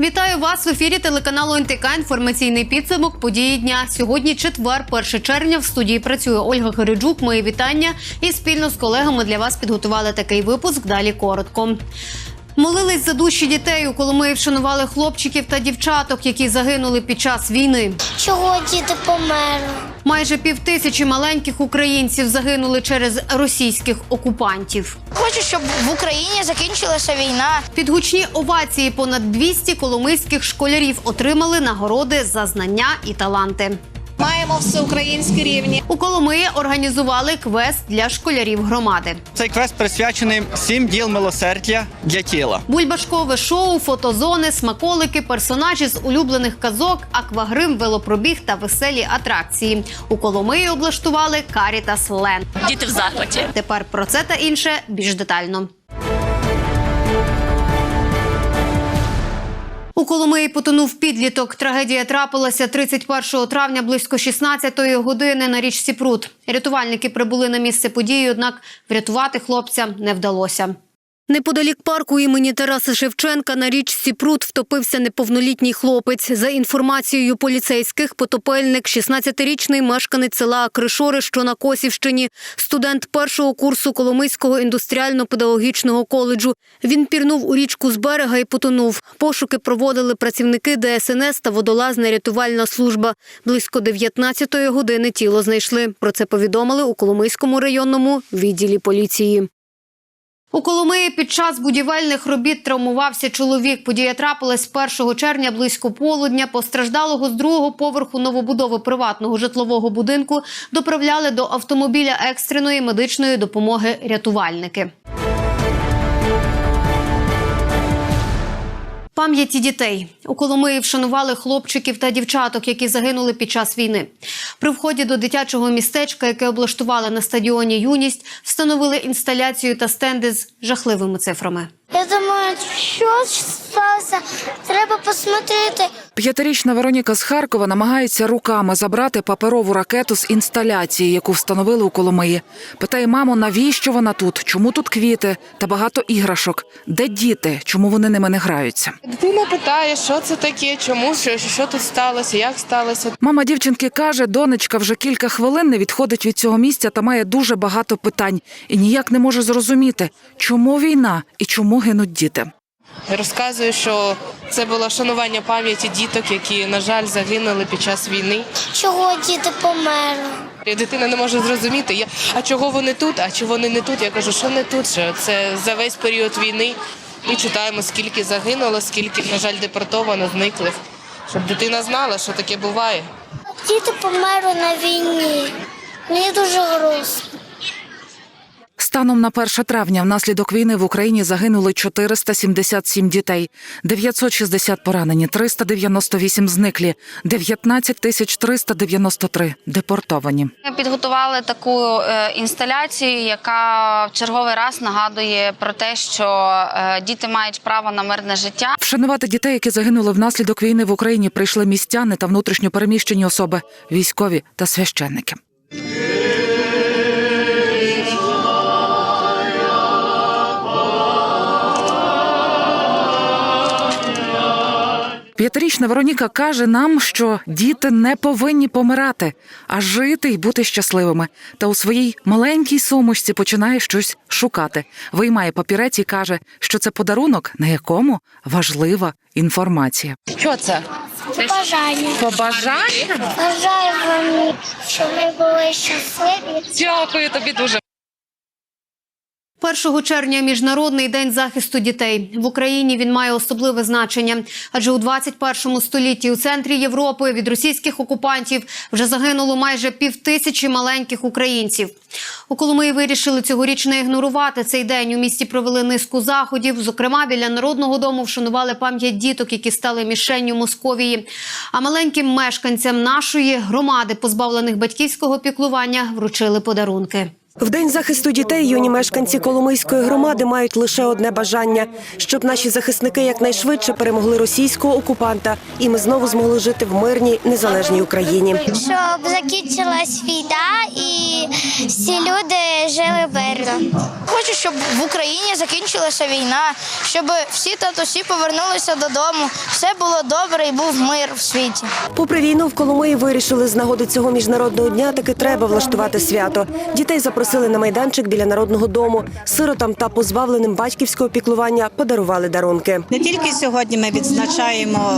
Вітаю вас в ефірі телеканалу НТК. Інформаційний підсумок події дня. Сьогодні четвер, 1 червня. В студії працює Ольга Гериджук. Мої вітання. І спільно з колегами для вас підготували такий випуск. Далі коротко. Молились за душі дітей. У Коломиї вшанували хлопчиків та дівчаток, які загинули під час війни. Чого діти померли? Майже півтисячі маленьких українців загинули через російських окупантів. Хочу, щоб в Україні закінчилася війна. Під гучні овації понад 200 коломийських школярів отримали нагороди за знання і таланти. Маємо всеукраїнські рівні. У Коломиї організували квест для школярів громади. Цей квест присвячений сім діл милосердя для тіла. Бульбашкове шоу, фотозони, смаколики, персонажі з улюблених казок, аквагрим, велопробіг та веселі атракції. У Коломиї облаштували Карітас Ленд. Діти в захваті. Тепер про це та інше більш детально. У Коломиї потонув підліток. Трагедія трапилася 31 травня близько 16-ї години на річці Прут. Рятувальники прибули на місце події, однак врятувати хлопця не вдалося. Неподалік парку імені Тараса Шевченка на річці Прут втопився неповнолітній хлопець. За інформацією поліцейських, потопельник – 16-річний мешканець села Кришори, що на Косівщині, студент першого курсу Коломийського індустріально-педагогічного коледжу. Він пірнув у річку з берега і потонув. Пошуки проводили працівники ДСНС та водолазна рятувальна служба. Близько 19-ї години тіло знайшли. Про це повідомили у Коломийському районному відділі поліції. У Коломиї під час будівельних робіт травмувався чоловік. Подія трапилась 1 червня близько полудня. Постраждалого з другого поверху новобудови приватного житлового будинку доправляли до автомобіля екстреної медичної допомоги рятувальники. Пам'яті дітей у Коломиї вшанували хлопчиків та дівчаток, які загинули під час війни. При вході до дитячого містечка, яке облаштували на стадіоні Юність, встановили інсталяцію та стенди з жахливими цифрами. Я думаю, що сталося? Треба посмотрети. П'ятирічна Вероніка з Харкова намагається руками забрати паперову ракету з інсталяції, яку встановили у Коломиї. Питає маму, навіщо вона тут? Чому тут квіти та багато іграшок? Де діти? Чому вони ними не граються? Дитина питає, що це таке, чому, що, що тут сталося, як сталося. Мама дівчинки каже, донечка вже кілька хвилин не відходить від цього місця та має дуже багато питань і ніяк не може зрозуміти, чому війна і чому гинуть діти. Розказую, що це було шанування пам'яті діток, які, на жаль, загинули під час війни. Чого діти померли? Дитина не може зрозуміти, я, а чого вони тут, а чого вони не тут. Я кажу, що не тут, що це за весь період війни. І читаємо, скільки загинуло, скільки, на жаль, депортовано, зниклих. Щоб дитина знала, що таке буває. Діти померли на війні. Мені дуже грустно. Станом на 1 травня внаслідок війни в Україні загинули 477 дітей, 960 поранені, 398 зниклі, 19 тисяч 393 депортовані. Ми підготували таку е, інсталяцію, яка в черговий раз нагадує про те, що е, діти мають право на мирне життя. Вшанувати дітей, які загинули внаслідок війни в Україні, прийшли містяни та внутрішньо переміщені особи, військові та священники. П'ятирічна Вероніка каже нам, що діти не повинні помирати, а жити і бути щасливими. Та у своїй маленькій сумочці починає щось шукати. Виймає папірець і каже, що це подарунок, на якому важлива інформація. Що це? Бажання. Побажання? Бажаю вам, щоб ви були щасливі. Дякую тобі дуже. 1 червня міжнародний день захисту дітей в Україні. Він має особливе значення, адже у 21 столітті у центрі Європи від російських окупантів вже загинуло майже півтисячі маленьких українців. У Коломиї вирішили цьогоріч не ігнорувати цей день. У місті провели низку заходів. Зокрема, біля народного дому вшанували пам'ять діток, які стали мішенню Московії. А маленьким мешканцям нашої громади, позбавлених батьківського піклування, вручили подарунки. В день захисту дітей юні мешканці Коломийської громади мають лише одне бажання, щоб наші захисники якнайшвидше перемогли російського окупанта, і ми знову змогли жити в мирній незалежній Україні. Щоб закінчилась війна і всі люди жили мирно. Хочу, щоб в Україні закінчилася війна, щоб всі татусі повернулися додому, все було добре і був мир в світі. Попри війну в Коломиї вирішили з нагоди цього міжнародного дня таки треба влаштувати свято. Дітей запросили на майданчик біля народного дому. Сиротам та позбавленим батьківського піклування подарували дарунки. Не тільки сьогодні ми відзначаємо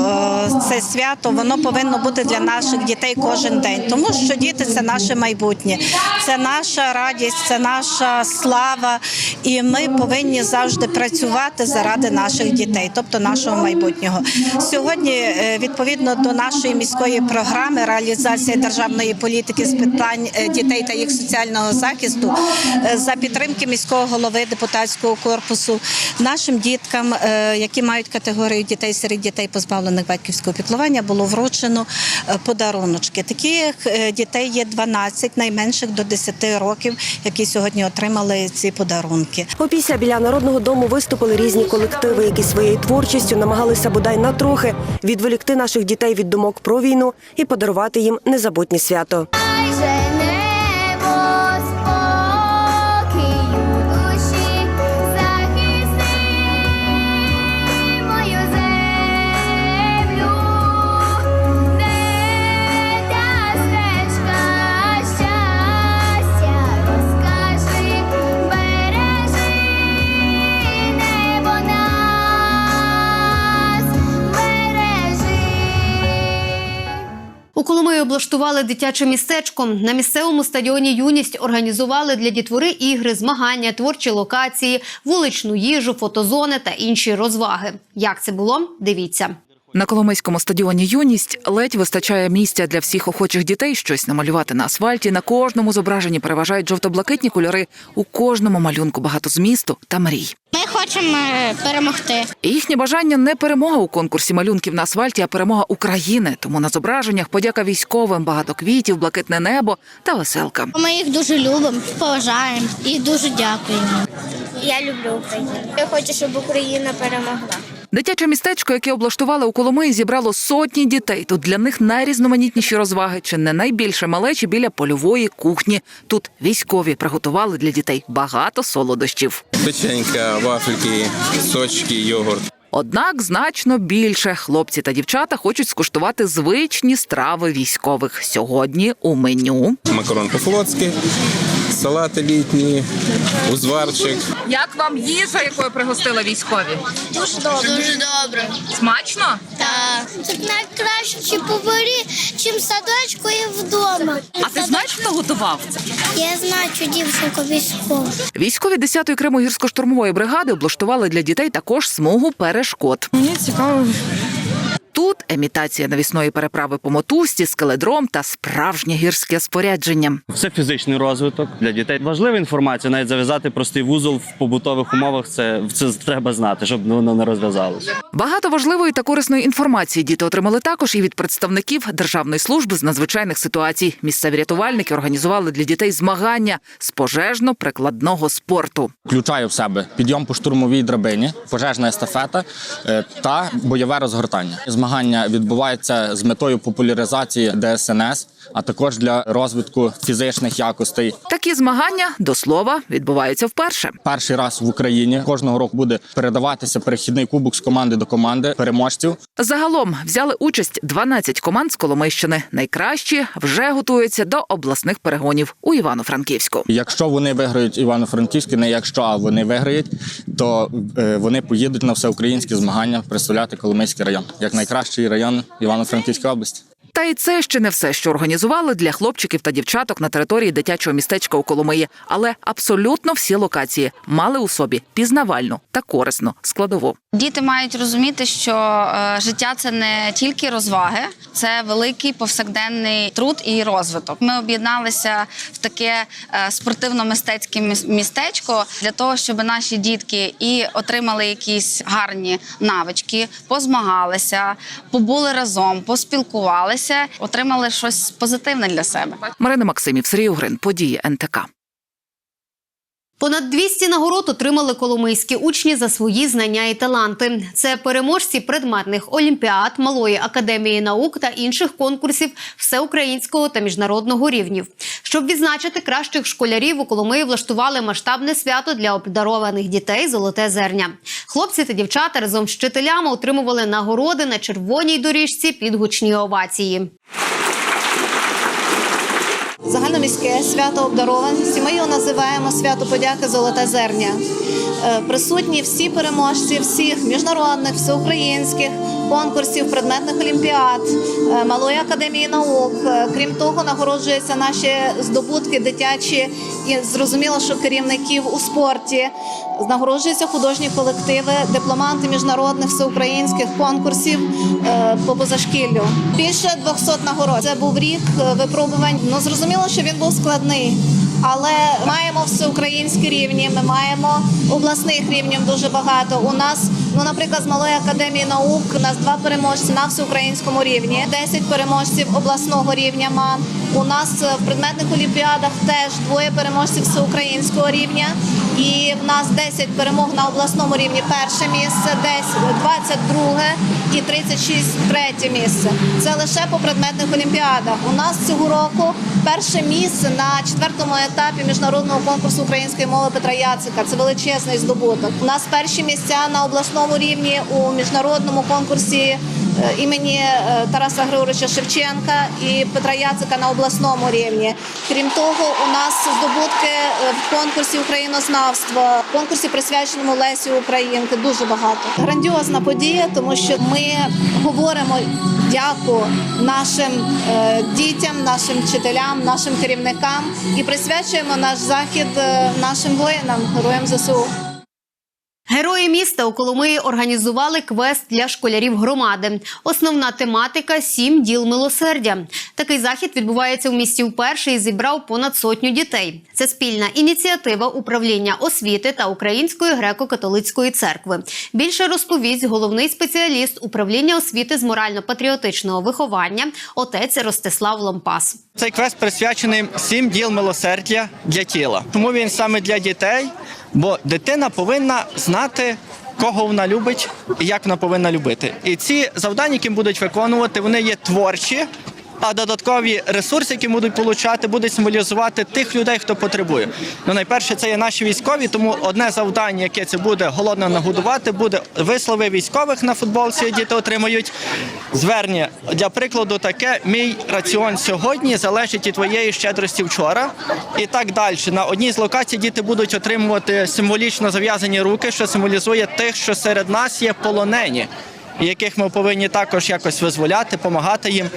е, це свято, воно повинно бути для наших дітей кожен день, тому що діти це наше майбутнє, це наша радість, це наша слава, і ми повинні завжди працювати заради наших дітей, тобто нашого майбутнього. Сьогодні, е, відповідно до нашої міської програми реалізація державної політики з питань е, дітей та їх соціального захисту е, за підтримки міського голови депутатського корпусу нашим діткам, е, які мають категорію дітей серед дітей позбавлених батьківського піклування, було вручено е, подаруночки. Таких дітей є 12, найменших до 10 років, які сьогодні отримали ці подарунки. Опісля біля народного дому виступили різні колективи, які своєю творчістю намагалися бодай на трохи відволікти наших дітей від думок про війну і подарувати їм незабутнє свято. Коломиї облаштували дитяче містечко. На місцевому стадіоні Юність організували для дітвори ігри, змагання, творчі локації, вуличну їжу, фотозони та інші розваги. Як це було? Дивіться. На Коломийському стадіоні Юність ледь вистачає місця для всіх охочих дітей щось намалювати на асфальті. На кожному зображенні переважають жовто-блакитні кольори. У кожному малюнку багато змісту та мрій. Ми хочемо перемогти. Їхнє бажання не перемога у конкурсі малюнків на асфальті, а перемога України. Тому на зображеннях подяка військовим, багато квітів, блакитне небо та веселка. Ми їх дуже любимо, поважаємо і дуже дякуємо. Я люблю Україну. Я хочу, щоб Україна перемогла. Дитяче містечко, яке облаштували у Коломиї, зібрало сотні дітей. Тут для них найрізноманітніші розваги, чи не найбільше малечі біля польової кухні. Тут військові приготували для дітей багато солодощів. Печенька, вафельки, сочки, йогурт. Однак значно більше хлопці та дівчата хочуть скуштувати звичні страви військових. Сьогодні у меню Макарон по-флотськи, салати літні, узварчик. Як вам їжа, якою пригостили військові? Дуже добре. Дуже добре. Смачно? Так. Це найкращі поварі, чим садочку і вдома. А ти знаєш, хто готував? Я знаю цю дівчинку військову. військові 10-ї Криму гірсько-штурмової бригади облаштували для дітей також смугу перешкод. Мені цікаво. Тут емітація навісної переправи по мотузці, скеледром та справжнє гірське спорядження. Це фізичний розвиток для дітей. Важлива інформація, навіть зав'язати простий вузол в побутових умовах. Це, це треба знати, щоб воно не розв'язалося. Багато важливої та корисної інформації діти отримали також і від представників Державної служби з надзвичайних ситуацій. Місцеві рятувальники організували для дітей змагання з пожежно-прикладного спорту. Включаю в себе підйом по штурмовій драбині, пожежна естафета е, та бойове розгортання. Змагання відбуваються з метою популяризації ДСНС, а також для розвитку фізичних якостей. Такі змагання до слова відбуваються вперше. Перший раз в Україні кожного року буде передаватися перехідний кубок з команди до команди переможців. Загалом взяли участь 12 команд з Коломийщини. Найкращі вже готуються до обласних перегонів у Івано-Франківську. Якщо вони виграють Івано-Франківське, не якщо а вони виграють, то е, вони поїдуть на всеукраїнські змагання представляти Коломийський район як найкращий район Івано-Франківської області. Та й це ще не все, що організували для хлопчиків та дівчаток на території дитячого містечка у Коломиї. Але абсолютно всі локації мали у собі пізнавальну та корисну складову. Діти мають розуміти, що е, життя це не тільки розваги, це великий повсякденний труд і розвиток. Ми об'єдналися в таке е, спортивно-мистецьке міс- містечко для того, щоб наші дітки і отримали якісь гарні навички, позмагалися, побули разом, поспілкувалися, отримали щось позитивне для себе. Марина Максимів, Сергій Угрин, події НТК. Понад 200 нагород отримали коломийські учні за свої знання і таланти. Це переможці предметних олімпіад, малої академії наук та інших конкурсів всеукраїнського та міжнародного рівнів. Щоб відзначити кращих школярів, у Коломиї влаштували масштабне свято для обдарованих дітей Золоте зерня. Хлопці та дівчата разом з вчителями отримували нагороди на червоній доріжці під гучні овації. Загальноміське свято обдарованості. Ми його називаємо свято подяки Золоте зерня. Е, Присутні всі переможці всіх міжнародних, всеукраїнських конкурсів, предметних олімпіад, е, малої академії наук. Е, Крім того, нагороджуються наші здобутки дитячі і зрозуміло, що керівників у спорті. Нагороджуються художні колективи, дипломанти міжнародних всеукраїнських конкурсів е, по позашкіллю. Більше 200 нагород. Це був рік випробувань. Ну зрозуміло, що він був складний. Але маємо всеукраїнські рівні, ми маємо обласних рівнів дуже багато. У нас, ну наприклад, з малої академії наук у нас два переможці на всеукраїнському рівні, 10 переможців обласного рівня. МАН. У нас е, в предметних олімпіадах теж двоє переможців всеукраїнського рівня. І в нас 10 перемог на обласному рівні. Перше місце, 10, 22 і 36 третє місце. Це лише по предметних олімпіадах. У нас цього року перше місце на четвертому етапі міжнародного конкурсу української мови Петра Яцика. Це величезний здобуток. У нас перші місця на обласному рівні у міжнародному конкурсі імені е, Тараса Григоровича Шевченка і Петра Яцика на обласному рівні. Крім того, у нас здобутки е, в конкурсі українознавства, в конкурсі присвяченому Лесі Українки. Дуже багато. Грандіозна подія, тому що ми говоримо дяку нашим е, дітям, нашим вчителям, нашим керівникам і присвячуємо наш захід е, нашим воїнам, героям ЗСУ. Герої міста у Коломиї організували квест для школярів громади. Основна тематика сім діл милосердя. Такий захід відбувається у місті вперше і зібрав понад сотню дітей. Це спільна ініціатива управління освіти та Української греко-католицької церкви. Більше розповість головний спеціаліст управління освіти з морально-патріотичного виховання отець Ростислав Ломпас. Цей квест присвячений сім діл милосердя для тіла. Тому він саме для дітей, бо дитина повинна знати. Кого вона любить і як вона повинна любити. І ці завдання, які будуть виконувати, вони є творчі, а додаткові ресурси, які будуть получати, будуть символізувати тих людей, хто потребує. Ну, найперше, це є наші військові, тому одне завдання, яке це буде голодно нагодувати, буде вислови військових на футболці, діти отримають. Звернення для прикладу, таке мій раціон сьогодні залежить від твоєї щедрості вчора. І так далі. На одній з локацій діти будуть отримувати символічно зав'язані руки, що символізує тих, що серед нас є полонені. Яких ми повинні також якось визволяти, допомагати їм.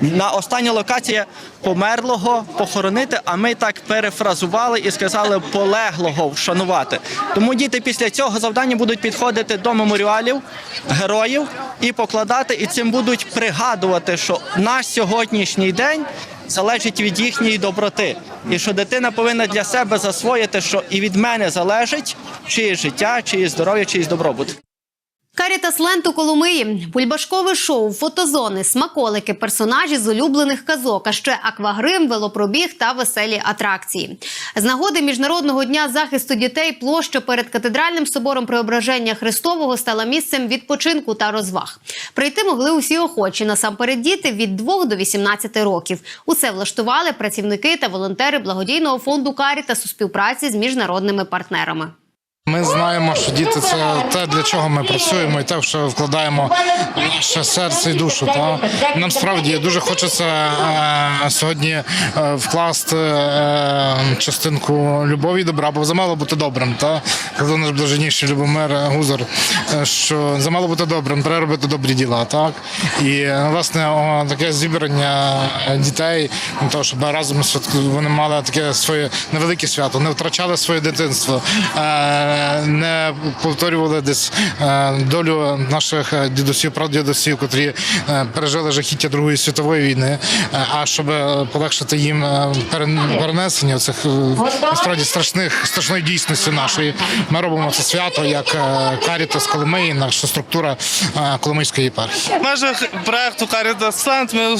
На остання локація померлого похоронити. А ми так перефразували і сказали полеглого вшанувати. Тому діти після цього завдання будуть підходити до меморіалів героїв і покладати, і цим будуть пригадувати, що наш сьогоднішній день залежить від їхньої доброти, і що дитина повинна для себе засвоїти, що і від мене залежить чиє життя, чиє здоров'я, чиїсь добробут. Карітас Ленд у Коломиї, бульбашкове шоу, фотозони, смаколики, персонажі з улюблених казок, а ще аквагрим, велопробіг та веселі атракції. З нагоди міжнародного дня захисту дітей площа перед катедральним собором Преображення Христового стала місцем відпочинку та розваг. Прийти могли усі охочі, насамперед діти від 2 до 18 років. Усе влаштували працівники та волонтери благодійного фонду Карітас у співпраці з міжнародними партнерами. Ми знаємо, що діти це те, для чого ми працюємо, і те, що вкладаємо наше серце і душу. Та нам справді дуже хочеться е, сьогодні е, вкласти е, частинку любові і добра, бо замало бути добрим. Та казав наш блаженніший Любомир Гузар, е, що замало бути добрим, треба робити добрі діла. Так і власне о, таке зібрання дітей, для того, щоб разом вони мали таке своє невелике свято, не втрачали своє дитинство. Е, не повторювали десь е, долю наших е, дідусів, прадідусів, котрі е, пережили жахіття Другої світової війни. Е, А щоб е, полегшити їм е, перенесення цих е, насправді страшних страшної дійсності нашої, ми робимо це свято як е, Карітас Коломиї, наша структура е, Коломийської єпархії. В межах проекту Caritas Land ми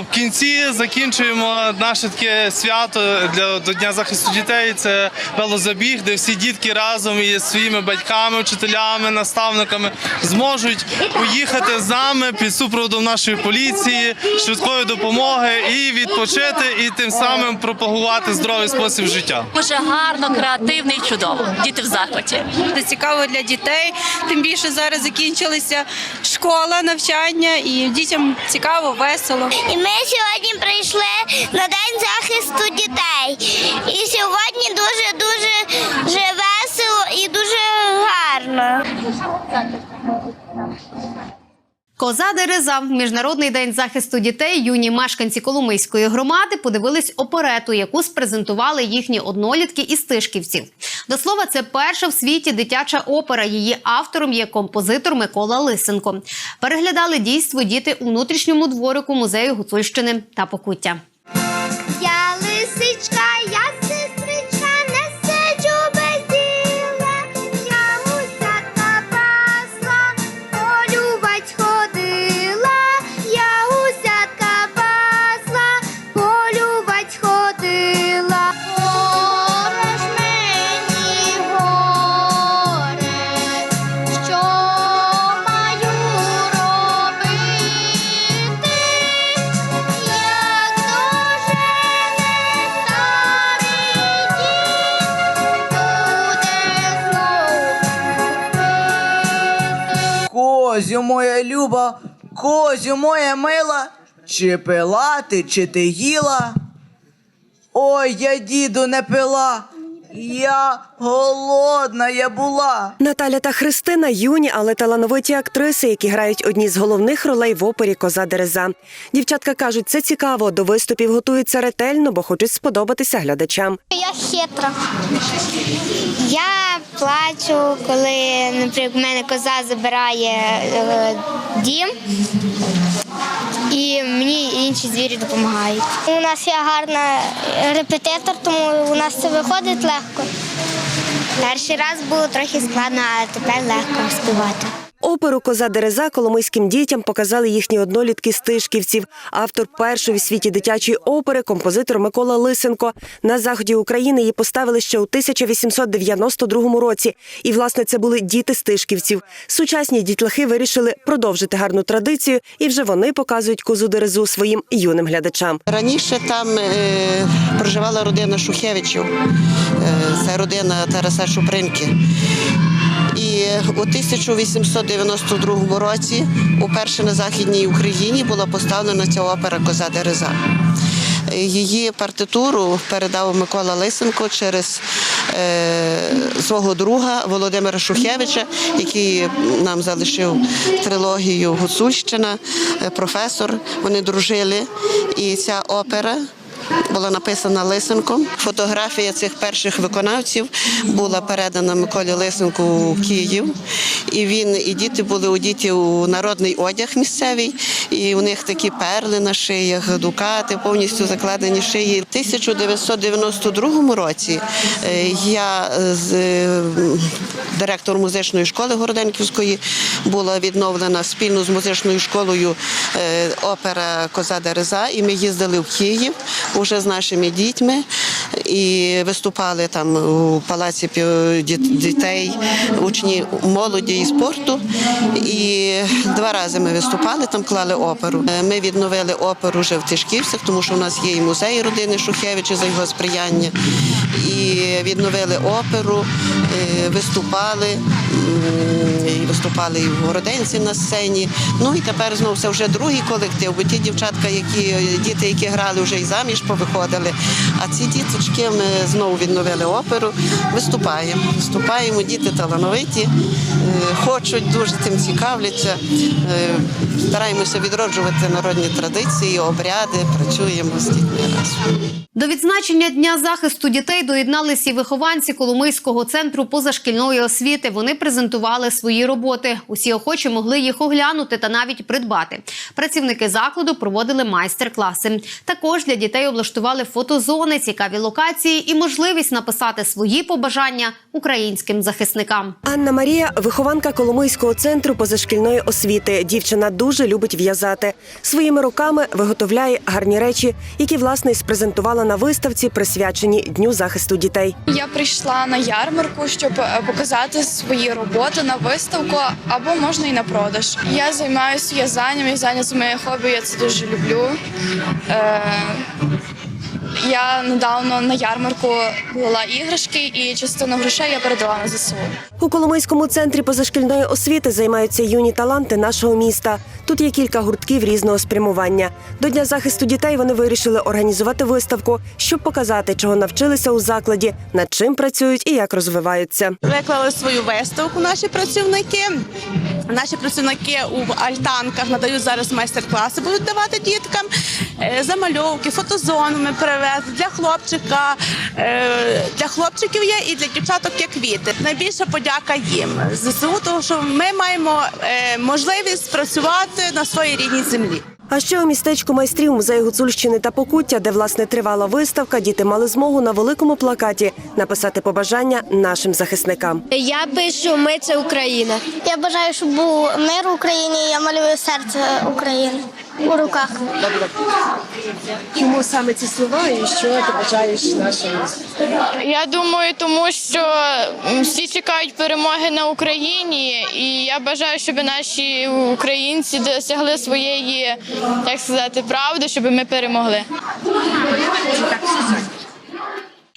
в кінці закінчуємо наше таке свято для до Дня захисту дітей. Це велозабіг, де всі дітки разом із своїми батьками, вчителями, наставниками зможуть поїхати з нами під супроводом нашої поліції, швидкої допомоги і відпочити, і тим самим пропагувати здоровий спосіб життя. Дуже гарно, креативно і чудово. Діти в захваті. Це цікаво для дітей. Тим більше зараз закінчилася школа, навчання, і дітям цікаво, весело. І ми сьогодні прийшли на день захисту дітей. І сьогодні дуже дуже дуже Коза Дереза, міжнародний день захисту дітей. Юні мешканці Коломийської громади подивились оперету, яку спрезентували їхні однолітки із тишківців. До слова, це перша в світі дитяча опера. Її автором є композитор Микола Лисенко. Переглядали дійство діти у внутрішньому дворику музею Гуцульщини та Покуття. Козю моя люба, козю моя мила, чи пила ти, чи ти їла? Ой, я діду не пила, я голодна я була. Наталя та Христина юні, але талановиті актриси, які грають одні з головних ролей в опері Коза Дереза. Дівчатка кажуть, це цікаво. До виступів готуються ретельно, бо хочуть сподобатися глядачам. Я хитра. Я плачу, коли, наприклад, в мене коза забирає е, дім. І мені інші звірі допомагають. У нас є гарна репетитор, тому у нас це виходить легко. Перший раз було трохи складно, а тепер легко співати. Оперу Коза Дереза коломийським дітям показали їхні однолітки з Тишківців. Автор першої в світі дитячої опери, композитор Микола Лисенко. На заході України її поставили ще у 1892 році. І, власне, це були діти з Тишківців. Сучасні дітлахи вирішили продовжити гарну традицію, і вже вони показують козу Дерезу своїм юним глядачам. Раніше там е, проживала родина Шухевичів, е, це родина Тараса Шупринки. У 1892 році, уперше на Західній Україні, була поставлена ця опера Коза Дереза. Її партитуру передав Микола Лисенко через е, свого друга Володимира Шухевича, який нам залишив трилогію Гуцульщина, е, професор. Вони дружили. І ця опера була написана Лисенком. Фотографія цих перших виконавців була передана Миколі Лисенку у Київ. І він і діти були у народний одяг місцевий, і у них такі перли на шиях, дукати повністю закладені шиї. У 1992 році е, я з е, директор музичної школи Городенківської була відновлена спільно з музичною школою е, опера Коза Дереза, і ми їздили в Київ уже з нашими дітьми і виступали там у палаці дітей, учні молоді і спорту. І два рази ми виступали, там клали оперу. Е, Ми відновили оперу вже в Тишківцях, тому що у нас є і музей родини Шухевича за його сприяння. І відновили оперу, е, виступали. Виступали і в Городенці на сцені. Ну і тепер знову це вже другий колектив, бо ті дівчатка, які діти, які грали, вже і заміж повиходили. А ці діточки ми знову відновили оперу. Виступаємо. Виступаємо, діти талановиті, е, хочуть, дуже тим цікавляться. Е, Стараємося відроджувати народні традиції, обряди, працюємо з дітьми разом. До відзначення дня захисту дітей доєдналися і вихованці Коломийського центру позашкільної освіти. Вони презентували свої роботи. Усі охочі могли їх оглянути та навіть придбати. Працівники закладу проводили майстер-класи. Також для дітей облаштували фотозони, цікаві локації і можливість написати свої побажання українським захисникам. Анна Марія вихованка Коломийського центру позашкільної освіти. Дівчина дуже любить в'язати. Своїми руками виготовляє гарні речі, які власне спрезентувала на виставці, присвяченій Дню захисту дітей. Я прийшла на ярмарку, щоб е, показати свої роботи на виставку або можна і на продаж. Я займаюся в'язанням, в'язання це моє хобі, я це дуже люблю. Е, я недавно на ярмарку була іграшки, і частину грошей я передала на ЗСУ. У Коломийському центрі позашкільної освіти займаються юні таланти нашого міста. Тут є кілька гуртків різного спрямування. До дня захисту дітей вони вирішили організувати виставку, щоб показати, чого навчилися у закладі, над чим працюють і як розвиваються. Виклали свою виставку наші працівники. Наші працівники у альтанках надають зараз майстер-класи, будуть давати діткам замальовки, фотозону ми привезли для хлопчика. е, Для хлопчиків є і для дівчаток є квіти. Найбільша подяка їм ЗСУ, тому що ми маємо е, можливість працювати на своїй рідній землі. А ще у містечку майстрів музею Гуцульщини та Покуття, де власне тривала виставка, діти мали змогу на великому плакаті написати побажання нашим захисникам. Я пишу Ми це Україна. Я бажаю, щоб був мир в Україні. Я малюю серце України у руках. Чому саме ці слова і що ти бажаєш нашим? Я думаю, тому що всі чекають перемоги на Україні, і я бажаю, щоб наші українці досягли своєї, як сказати, правди, щоб ми перемогли.